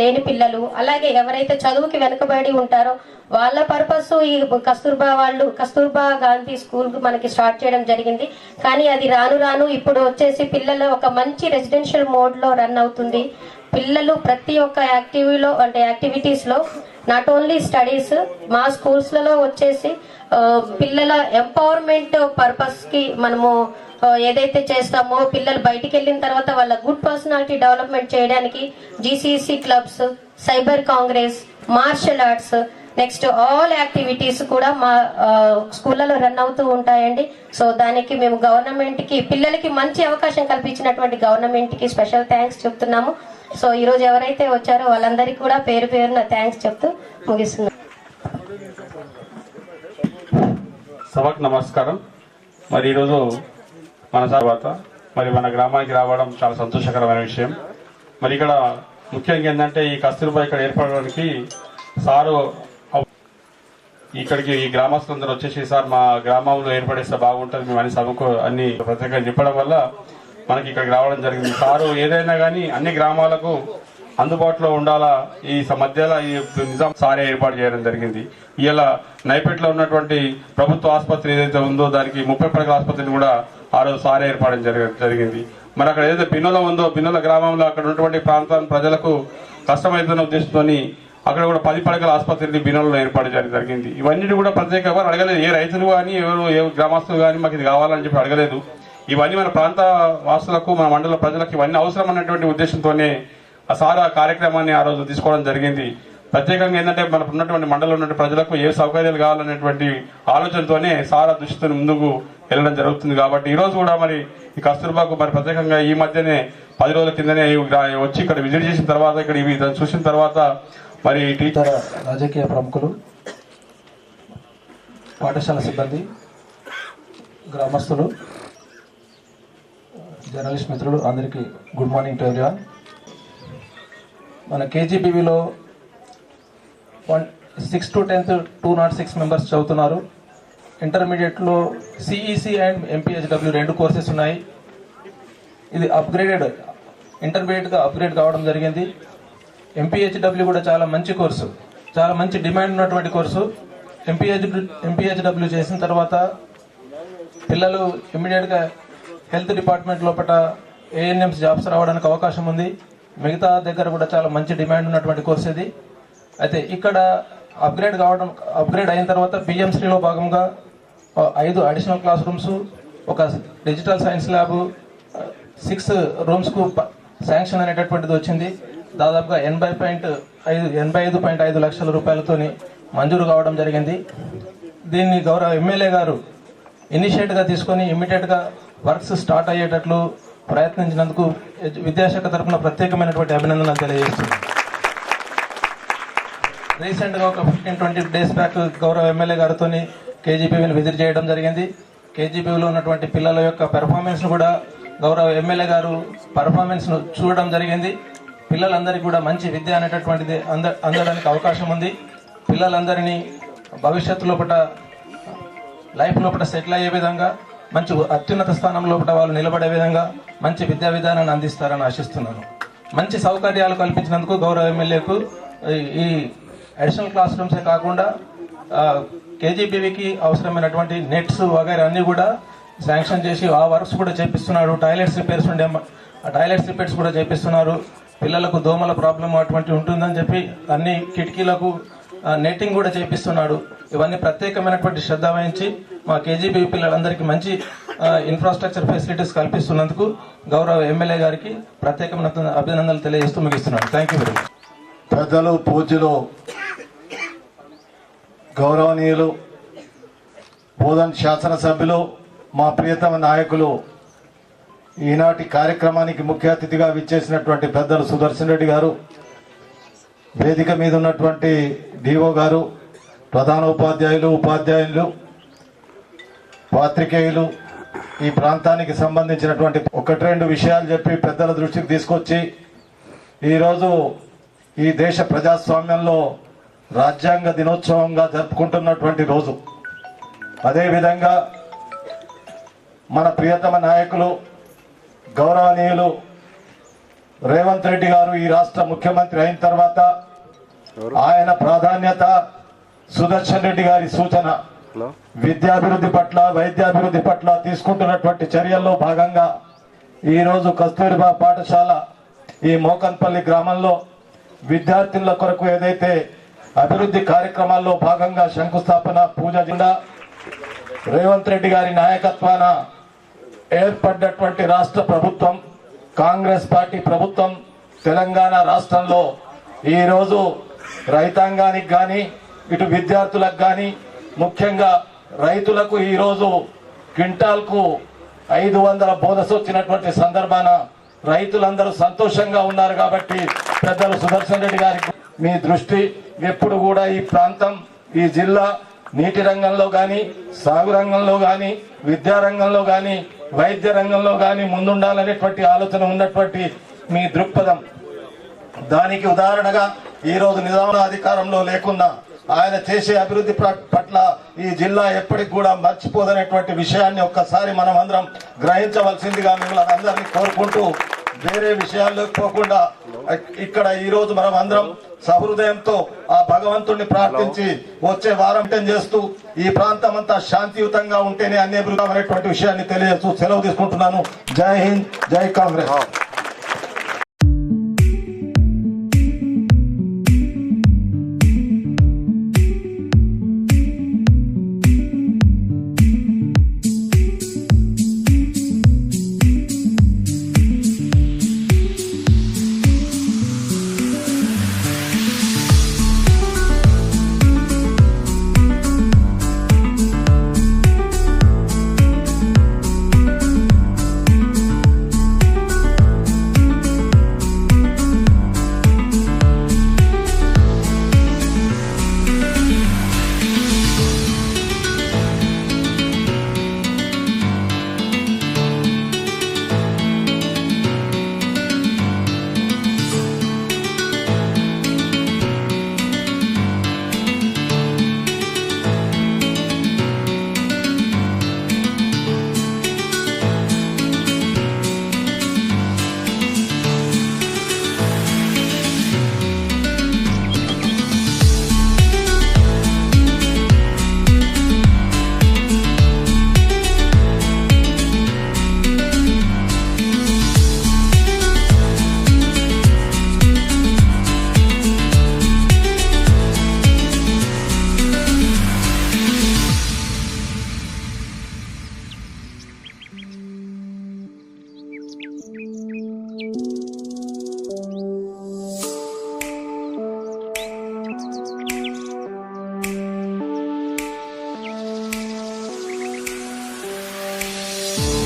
లేని పిల్లలు అలాగే ఎవరైతే చదువుకి వెనుకబడి ఉంటారో వాళ్ళ పర్పస్ ఈ కస్తూర్బా వాళ్ళు కస్తూర్బా గాంధీ స్కూల్ మనకి స్టార్ట్ చేయడం జరిగింది. కానీ అది రాను రాను ఇప్పుడు వచ్చేసి పిల్లలు ఒక మంచి రెసిడెన్షియల్ మోడ్లో రన్ అవుతుంది. పిల్లలు ప్రతి ఒక్క యాక్టివిలో అంటే యాక్టివిటీస్లో నాట్ ఓన్లీ స్టడీస్ మా స్కూల్స్లలో వచ్చేసి పిల్లల ఎంపవర్మెంట్ పర్పస్కి మనము ఏదైతే చేస్తామో పిల్లలు బయటికి వెళ్ళిన తర్వాత వాళ్ళ గుడ్ పర్సనాలిటీ డెవలప్మెంట్ చేయడానికి GCC clubs cyber congress martial arts next all activities కూడా మా స్కూళ్ళలో రన్ అవుతూ ఉంటాయండి. సో దానికి మేము గవర్నమెంట్కి పిల్లలకి మంచి అవకాశం కల్పించినటువంటి గవర్నమెంట్కి స్పెషల్ థ్యాంక్స్ చెప్తున్నాము. సో ఈరోజు ఎవరైతే వచ్చారో వాళ్ళందరికీ కూడా పేరు పేరున థ్యాంక్స్ చెప్తూ ముగిస్తున్నాను సభకు నమస్కారం. మరి ఈరోజు మన తర్వాత మరి మన గ్రామానికి రావడం చాలా సంతోషకరమైన విషయం. మరి ఇక్కడ ముఖ్యంగా ఏంటంటే ఈ కస్తూర్బా ఇక్కడ ఏర్పడడానికి సారు ఇక్కడికి ఈ గ్రామస్తులందరూ వచ్చేసి సార్ మా గ్రామంలో ఏర్పడేస్తే బాగుంటుంది మేము అన్ని సభకు అన్ని ప్రత్యేకంగా చెప్పడం వల్ల మనకి ఇక్కడికి రావడం జరిగింది. సారు ఏదైనా కానీ అన్ని గ్రామాలకు అందుబాటులో ఉండాలా? ఈ మధ్యలో ఈ నిజాం సారే ఏర్పాటు చేయడం జరిగింది. ఇలా నైపేట్లో ఉన్నటువంటి ప్రభుత్వ ఆసుపత్రి ఏదైతే ఉందో దానికి ముప్పై పడకల ఆసుపత్రిని కూడా ఆ రోజు సారే ఏర్పాటు జరిగింది. మరి అక్కడ ఏదైతే బిన్నోల ఉందో బిన్నోల గ్రామంలో అక్కడ ఉన్నటువంటి ప్రాంతం ప్రజలకు కష్టమవుతున్న ఉద్దేశంతో అక్కడ కూడా పది పడకల ఆసుపత్రిని బిన్నోలలో ఏర్పాటు చేయడం జరిగింది. ఇవన్నీ కూడా ప్రత్యేక ఎవరు అడగలేదు. ఏ రైతులు కానీ ఎవరు ఏ గ్రామస్తులు కానీ మాకు ఇది కావాలని చెప్పి అడగలేదు. ఇవన్నీ మన ప్రాంత వాసులకు మన మండల ప్రజలకు ఇవన్నీ అవసరం అన్నటువంటి ఉద్దేశంతోనే ఆ సార్ ఆ కార్యక్రమాన్ని ఆ రోజు తీసుకోవడం జరిగింది. ప్రత్యేకంగా ఏంటంటే మనకు ఉన్నటువంటి మండలంలో ఉన్నటువంటి ప్రజలకు ఏ సౌకర్యాలు కావాలనేటువంటి ఆలోచనతోనే సారా దృష్టితో ముందుకు వెళ్ళడం జరుగుతుంది కాబట్టి ఈ రోజు కూడా మరి ఈ కస్తూర్బాకు మరి ప్రత్యేకంగా ఈ మధ్యనే పది రోజుల కిందనే వచ్చి ఇక్కడ విజిట్ చేసిన తర్వాత ఇక్కడ ఇవి చూసిన తర్వాత మరి టీచర్ రాజకీయ ప్రముఖులు పాఠశాల సిబ్బంది గ్రామస్తులు జర్నలిస్ట్ మిత్రులు అందరికీ గుడ్ మార్నింగ్ టు ఎవ్రీవన్ మన కేజీబీవీలో one six to tenth two naught six members చదువుతున్నారు. ఇంటర్మీడియట్లో సిఈసి అండ్ ఎంపీహెచ్డబ్ల్యూ రెండు కోర్సెస్ ఉన్నాయి. ఇది అప్గ్రేడెడ్ ఇంటర్మీడియట్గా అప్గ్రేడ్ కావడం జరిగింది. ఎంపీహెచ్డబ్ల్యూ కూడా చాలా మంచి కోర్సు చాలా మంచి డిమాండ్ ఉన్నటువంటి కోర్సు ఎంపీహెచ్ ఎంపీహెచ్డబ్ల్యూ చేసిన తర్వాత పిల్లలు ఇమ్మీడియట్గా హెల్త్ డిపార్ట్మెంట్ లోపల ఏఎన్ఎంస్ జాబ్స్ రావడానికి అవకాశం ఉంది. మిగతా దగ్గర కూడా చాలా మంచి డిమాండ్ ఉన్నటువంటి కోర్స్ ఇది. అయితే ఇక్కడ అప్గ్రేడ్ కావడం అప్గ్రేడ్ అయిన తర్వాత పిఎంసీలో భాగంగా ఐదు అడిషనల్ క్లాస్ రూమ్స్ ఒక డిజిటల్ సైన్స్ ల్యాబ్ సిక్స్ రూమ్స్కు శాంక్షన్ అనేటటువంటిది వచ్చింది. దాదాపుగా ఎనభై పాయింట్ ఐదు ఎనభై ఐదు పాయింట్ ఐదు లక్షల రూపాయలతోని మంజూరు కావడం జరిగింది. దీన్ని గౌరవ ఎమ్మెల్యే గారు ఇనిషియేట్గా తీసుకొని ఇమ్మీడియట్గా వర్క్స్ స్టార్ట్ అయ్యేటట్లు ప్రయత్నించినందుకు విద్యాశాఖ తరఫున ప్రత్యేకమైనటువంటి అభినందనలు తెలియజేస్తున్నాను రీసెంట్గా ఒక ఫిఫ్టీన్ ట్వంటీ డేస్ బ్యాక్ గౌరవ ఎమ్మెల్యే గారితో కేజీపీవీని విజిట్ చేయడం జరిగింది. కేజీపీవీలో ఉన్నటువంటి పిల్లల యొక్క పెర్ఫార్మెన్స్ను కూడా గౌరవ ఎమ్మెల్యే గారు పెర్ఫార్మెన్స్ను చూడడం జరిగింది. పిల్లలందరికీ కూడా మంచి విద్య అనేటటువంటిది అంద అందడానికి అవకాశం ఉంది. పిల్లలందరినీ భవిష్యత్తు లోపల లైఫ్ లోపల సెటిల్ అయ్యే విధంగా మంచి అత్యున్నత స్థానంలో వాళ్ళు నిలబడే విధంగా మంచి విద్యా విధానాన్ని అందిస్తారని ఆశిస్తున్నాను. మంచి సౌకర్యాలు కల్పించినందుకు గౌరవ ఎమ్మెల్యేకు ఈ- ఈ అడిషనల్ క్లాస్ రూమ్సే కాకుండా కేజీబీవీకి అవసరమైనటువంటి నెట్స్ వగైరా అన్నీ కూడా శాంక్షన్ చేసి ఆ వర్క్స్ కూడా చేపిస్తున్నాడు టాయిలెట్స్ రిపేర్స్ ఉండే ఆ టాయిలెట్స్ రిపేర్స్ కూడా చేపిస్తున్నారు. పిల్లలకు దోమల ప్రాబ్లం అటువంటి ఉంటుందని చెప్పి అన్ని కిటికీలకు నెట్టింగ్ కూడా చేపిస్తున్నాడు. ఇవన్నీ ప్రత్యేకమైనటువంటి శ్రద్ధ వహించి మా కేజీబీ పిల్లలందరికీ మంచి ఇన్ఫ్రాస్ట్రక్చర్ ఫెసిలిటీస్ కల్పిస్తున్నందుకు గౌరవ ఎమ్మెల్యే గారికి ప్రత్యేకమైన అభినందనలు తెలియజేస్తూ ముగిస్తున్నాను. థ్యాంక్ యూ వెరీ మచ్ పెద్దలు పూజలు గౌరవనీయులు బోధన్ శాసనసభ్యులు మా ప్రియతమ నాయకులు ఈనాటి కార్యక్రమానికి ముఖ్య అతిథిగా విచ్చేసినటువంటి పెద్దలు సుదర్శన్ రెడ్డి గారు వేదిక మీద ఉన్నటువంటి డిఓ గారు ప్రధాన ఉపాధ్యాయులు ఉపాధ్యాయులు పాత్రికేయులు ఈ ప్రాంతానికి సంబంధించినటువంటి ఒకటి రెండు విషయాలు చెప్పి పెద్దల దృష్టికి తీసుకొచ్చి ఈరోజు ఈ దేశ ప్రజాస్వామ్యంలో రాజ్యాంగ దినోత్సవంగా జరుపుకుంటున్నటువంటి రోజు. అదేవిధంగా మన ప్రియతమ నాయకులు గౌరవనీయులు రేవంత్ రెడ్డి గారు ఈ రాష్ట్ర ముఖ్యమంత్రి అయిన తర్వాత ఆయన ప్రాధాన్యత సుదర్శన్ రెడ్డి గారి సూచన. విద్యాభివృద్ధి పట్ల వైద్యాభివృద్ధి పట్ల తీసుకుంటున్నటువంటి చర్యల్లో భాగంగా ఈ రోజు కస్తూరిబా పాఠశాల ఈ మోకన్పల్లి గ్రామంలో విద్యార్థుల కొరకు ఏదైతే అభివృద్ధి కార్యక్రమాల్లో భాగంగా శంకుస్థాపన పూజ జెండా రేవంత్ రెడ్డి గారి నాయకత్వాన ఏర్పడ్డటువంటి రాష్ట్ర ప్రభుత్వం కాంగ్రెస్ పార్టీ ప్రభుత్వం తెలంగాణ రాష్ట్రంలో ఈ రోజు రైతాంగానికి కానీ ఇటు విద్యార్థులకు కానీ ముఖ్యంగా రైతులకు ఈరోజు క్వింటాల్కు ఐదు వందల బోనస్ వచ్చినటువంటి సందర్భాన రైతులందరూ సంతోషంగా ఉన్నారు కాబట్టి పెద్దలు సుదర్శన్ రెడ్డి గారికి మీ దృష్టి ఎప్పుడు కూడా ఈ ప్రాంతం ఈ జిల్లా నీటి రంగంలో కానీ సాగు రంగంలో కానీ విద్యారంగంలో కానీ వైద్య రంగంలో కానీ ముందుండాలనేటువంటి ఆలోచన ఉన్నటువంటి మీ దృక్పథం. దానికి ఉదాహరణగా ఈ రోజు అధికారంలో లేకున్నా ఆయన చేసే అభివృద్ధి పట్ల ఈ జిల్లా ఎప్పటికి కూడా మర్చిపోదనేటువంటి విషయాన్ని ఒక్కసారి మనం అందరం గ్రహించవలసిందిగా మిమ్మల్ని అందరినీ కోరుకుంటూ వేరే విషయాల్లోకి పోకుండా ఇక్కడ ఈ రోజు మనం అందరం సహృదయంతో ఆ భగవంతుణ్ణి ప్రార్థించి వచ్చే వారం చేస్తూ ఈ ప్రాంతం అంతా శాంతియుతంగా ఉంటేనే అన్ని అభివృద్ధి అనేటువంటి విషయాన్ని తెలియజేస్తూ సెలవు తీసుకుంటున్నాను. జై హింద్ జై కాంగ్రెస్. you.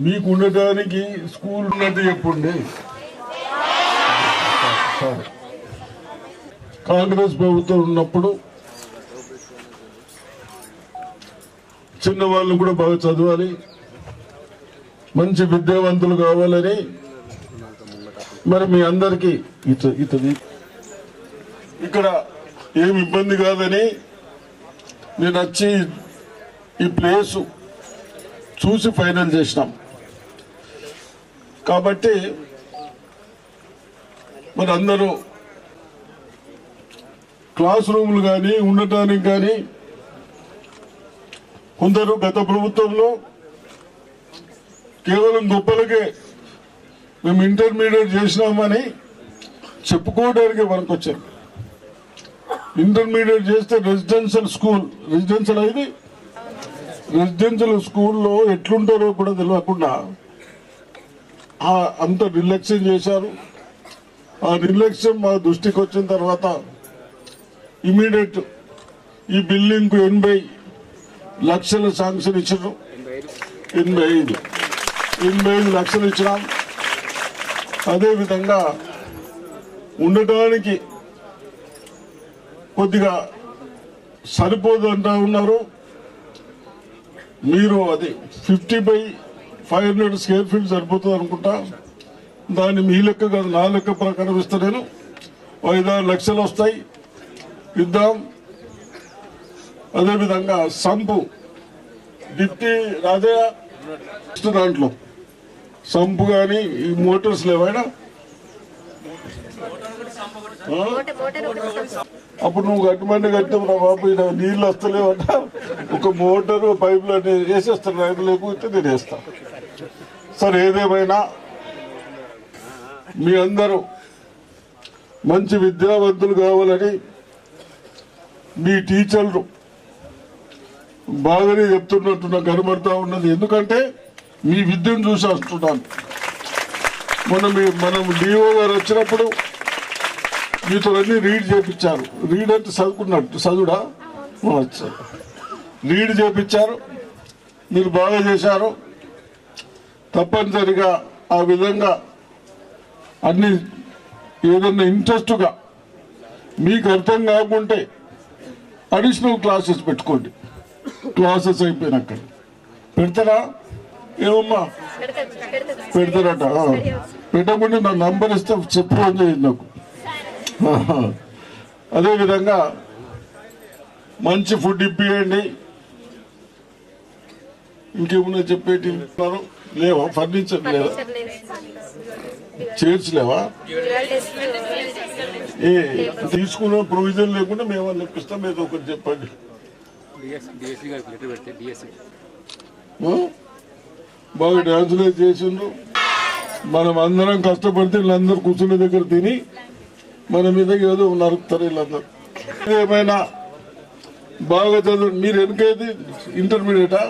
మీకు ఉండటానికి స్కూల్ ఉన్నట్టు చెప్పండి సరే. కాంగ్రెస్ ప్రభుత్వం ఉన్నప్పుడు చిన్న వాళ్ళు కూడా బాగా చదవాలి మంచి విద్యావంతులు కావాలని మరి మీ అందరికీ ఇత ఇతది ఇక్కడ ఏమి ఇబ్బంది కాదని నేను వచ్చి ఈ ప్లేస్ చూసి ఫైనల్ చేసినాం కాబట్టి మరి అందరూ క్లాస్ రూములు కానీ ఉండటానికి కానీ కొందరు గత ప్రభుత్వంలో కేవలం గొప్పలకే మేము ఇంటర్మీడియట్ చేసినామని చెప్పుకోవడానికి మనకు వచ్చారు ఇంటర్మీడియట్ చేస్తే రెసిడెన్షియల్ స్కూల్ రెసిడెన్షియల్ అయింది. రెసిడెన్షియల్ స్కూల్లో ఎట్లుంటారో కూడా తెలియకుండా అంత నిర్లక్ష్యం చేశారు. ఆ నిర్లక్ష్యం మా దృష్టికి వచ్చిన తర్వాత ఇమీడియట్ ఈ బిల్డింగ్కు ఎనభై లక్షల శాంక్షన్ ఇచ్చారు ఎనభై ఐదు. ఎనభై ఐదు లక్షలు ఇచ్చినాం. అదేవిధంగా ఉండటానికి కొద్దిగా సరిపోదు అంటూ ఉన్నారు. మీరు అది fifty by five hundred square feet సరిపోతుంది అనుకుంటా. దాన్ని మీ లెక్క కాదు నా లెక్క ప్రకారం ఇస్తా నేను. ఐదారు లక్షలు వస్తాయి. ఇద్దాం. అదేవిధంగా సంపు. డిప్టీ రాజయ్య దాంట్లో. సంపు కానీ ఈ మోటార్స్ లేవైనా అప్పుడు నువ్వు కట్టమంటే కట్టావు నా బాబు ఈడ నీళ్ళు వస్తలేవట. ఒక మోటారు పైపులు అనేది వేసేస్తాను రైతు లేకపోతే నేను వేస్తాను సరే ఏదేమైనా మీ అందరూ మంచి విద్యావంతులు కావాలని మీ టీచర్లు బాగానే చెప్తున్నట్టు నాకు కనబడతా ఉన్నది. ఎందుకంటే మీ విద్యను చూసి వస్తున్నాను. మనం మనం డిఓ గారు వచ్చినప్పుడు మీతో అన్ని రీడ్ చేపించారు. రీడ్ అంటే చదువుకున్నట్టు. చదువుడా? రీడ్ చేపించారు. మీరు బాగా చేశారు. తప్పనిసరిగా ఆ విధంగా అన్ని ఏదన్నా ఇంట్రెస్ట్గా మీకు అర్థం కాకుంటే అడిషనల్ క్లాసెస్ పెట్టుకోండి. క్లాసెస్ అయిపోయినాక. పెడతారా? ఏమమ్మా? పెడతారట. పెట్టకుండా నా నంబర్ ఇస్తే చెప్పు చేయండి నాకు. అదేవిధంగా మంచి ఫుడ్ ఇప్పియండి. ఇంకేమన్నా చెప్పేటి? ఉన్నారు? లేవా? ఫర్నిచర్ లేదా. చైర్స్ లేవా? ఏ తీసుకున్న ప్రొవిజన్ లేకుండా మేము వాళ్ళు ఇప్పిస్తాం ఏదో ఒకటి చెప్పండి? బాగా డాన్సులు చేసిండ్రు. మనం అందరం కష్టపడితే వీళ్ళందరూ కూర్చునే దగ్గర తిని మన మీద ఏదో నరుకుతారు వీళ్ళందరూ. ఏమైనా బాగా చదువు మీరు వెనకేది ఇంటర్మీడియటా?